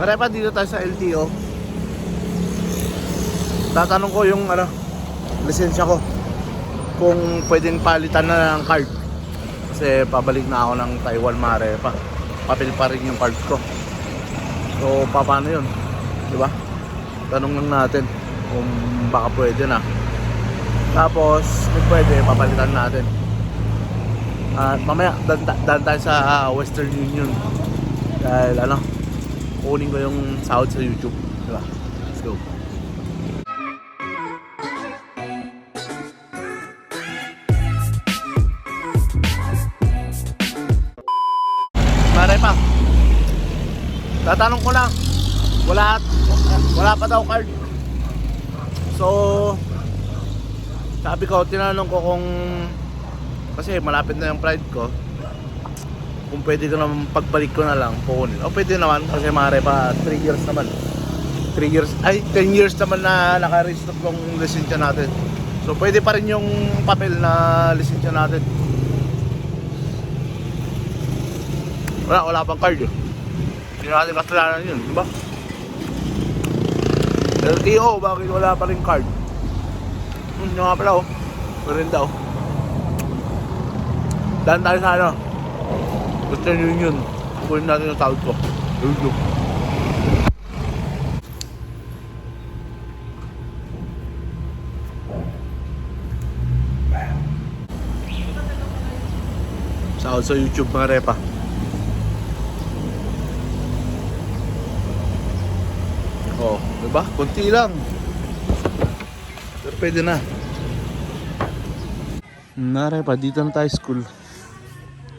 Pare pa dito tayo sa LTO. Tatanong ko yung ano, lisensya ko. Kung pwedeng palitan na ng card. Kasi pabalik na ako ng Taiwan mare pa. Papel pa rin yung card ko. So, pa- paano yun? Di ba? Tanong lang natin kung baka pwede na. Tapos, kung pwede, papalitan natin. At mamaya, dan tayo sa ah, Western Union. Dahil ano, kunin ko yung sahod sa YouTube. Diba? Let's go. Mare pa. Tatanong ko lang. Wala wala pa daw card. So sabi ko, tinanong ko kung kasi malapit na yung flight ko. Kung pwede ko naman pagbalik ko na lang kukunin. O pwede naman kasi mare pa 3 years naman. 3 years, ay 10 years naman na naka-restock yung lisensya natin. So pwede pa rin yung papel na lisensya natin. Wala, wala pang card eh. Hindi natin kasalanan yun, di ba? LTO, bakit wala pa rin card? Hmm, yung nga pala oh. Meron daw. Daan tayo sa ano? Western Union. Kukunin natin yung tawag ko. Yun. Sahod sa YouTube mga repa. Oh, diba? Kunti lang. Pero pwede na. Nare pa, dito na tayo school.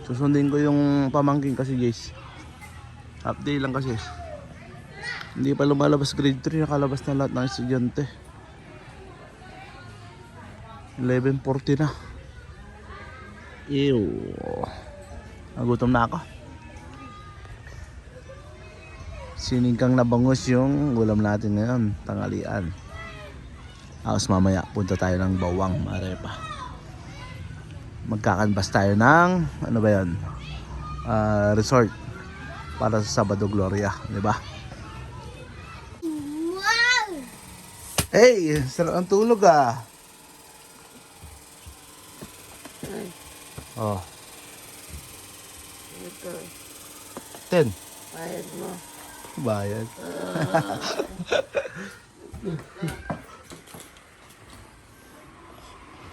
Susundin ko yung pamangking kasi guys. Half day lang kasi. Hindi pa lumalabas grade 3, nakalabas na lahat ng estudyante. 11.40 na. Ew. Nagutom na ako. Siningkang na bangus yung ulam natin ngayon, tanghalian. Tapos mamaya punta tayo ng bawang, marepa. Magkakanbas tayo ng, ano ba yan? Ah, resort para sa Sabado Gloria, di ba? Wow! Hey, sarap ang tulog ah. Oh, Ito, 10. bayad mo. Bayad.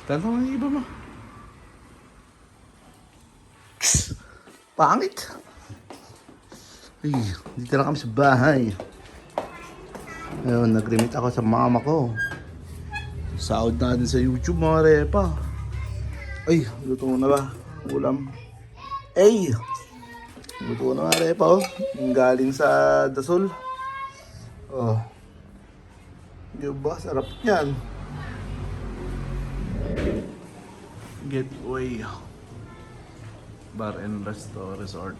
Tanong ang iba mo. Pangit. Ay, dito lang kami sa bahay. Ayun, nag-remit ako sa mama ko. Sahod natin sa YouTube mga repa. Ay, luto mo na ba? Ulam. Ay! Luto na nga repa oh. Galing sa Dasol. Oh. Diba? Sarap yan. Getaway. Bar and Resto Resort.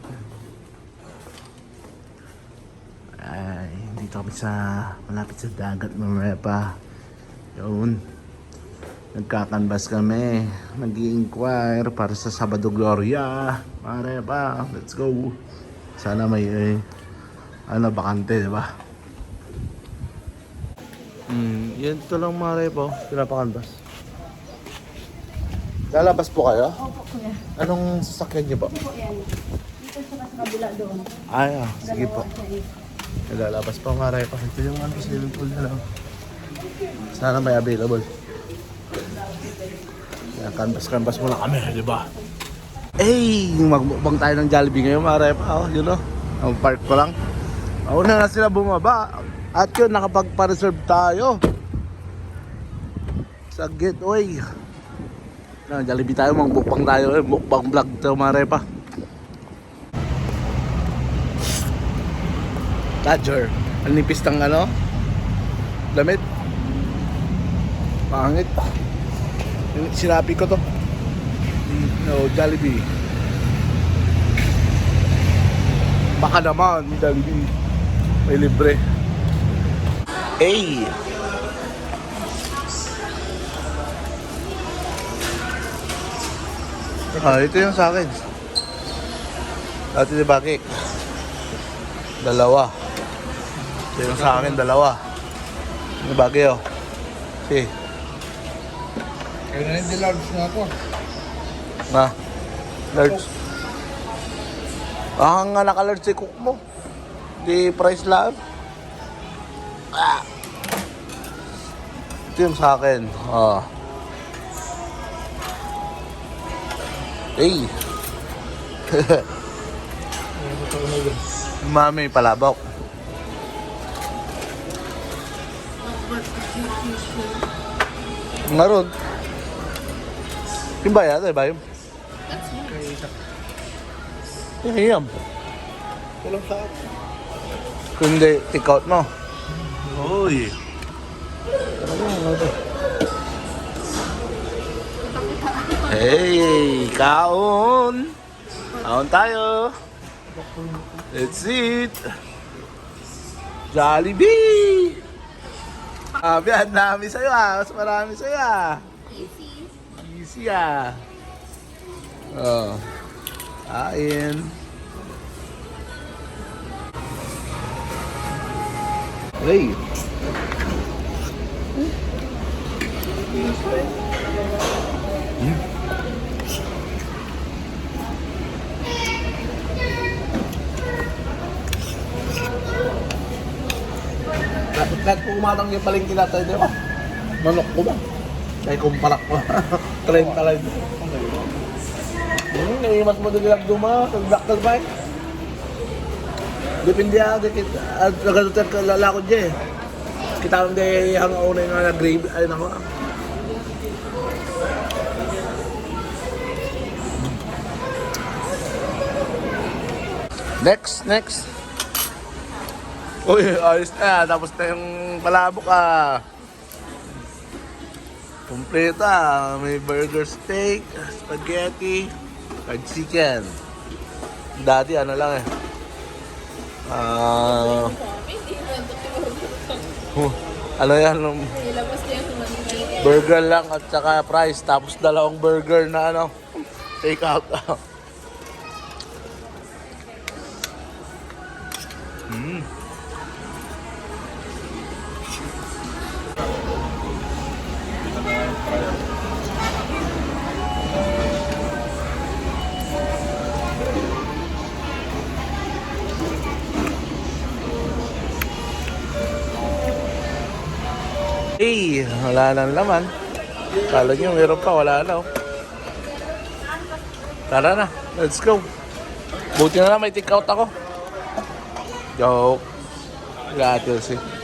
Ay, dito kami sa malapit sa dagat mga repa. Yun. Nagkakanbas kami. nag inquire para sa Sabado Gloria. Pare pa, let's go. Sana may eh, ano, bakante, di ba? Hmm, yan ito lang mare po. Pinapakanbas. Lalabas po kayo? Opo, kuya. Anong sasakyan niyo po? Po yan. Dito sa kabila doon. Ay, ah, sige po. Dalawa siya eh. Lalabas pa nga rin. Ito yung ano, swimming pool na lang. Sana may available. Kaya canvas-canvas muna kami, di ba? Eh, magbubang tayo ng Jollibee ngayon, mga repa. Oh, yun o. Ang park ko lang. Una na sila bumaba. At yun, nakapagpa-reserve tayo. Sa gateway. Na, Jollibee tayo, magbubang tayo. Eh. Mukbang vlog to, mga repa. Dodger. Ang nipis ng ano? Damit. Pangit. Sinabi ko to. No, Jollibee. Baka naman, Jollibee. May libre. Hey! Ah, ito yung sa akin. Dati di bakit? Dalawa. Ito yung sa akin, dalawa. Yung bagay, oh. Si, Kaya na hindi large na ako. na. Large. Ah, nga naka-large si cook mo. Di price lang. Ah. Ito yung sa akin. Ah. Hey. Mami, palabok. Ngaron. Yung bayad, eh, bayad. Hiyam. Walang sa akin. Kundi, take out mo. Uy. Hey, kaon. Kaon tayo. Let's eat. Jollibee. Ah, biyan, dami sa'yo ah. Mas marami sa'yo ah. Easy. Easy ah. Oh. Kain. Hey. Dapat kahit kung umatang yung palengke natin, di ba? Manok ko ba? Kaya kumparak ko. 30 lang. Hmm, naimas mo din lang duma. Nag-doctor ba? Depende ah, dikit. At nagalutan ka lalakot dyan eh. Kita ang di hang una yung na grave. Ay nako. Next, next. Uy, ayos na. Tapos na yung palabok ah. Kompleto ah. May burger steak, spaghetti, fried chicken. Dati ano lang eh. Ah... huh, ano yan? um, Burger lang at saka price. Tapos dalawang burger na ano. Take out. mm. Hey, wala nang laman. Kala nyo meron pa, wala na. oh. Tara na, let's go. Buti na lang may take out ako. Joke. Gratis eh.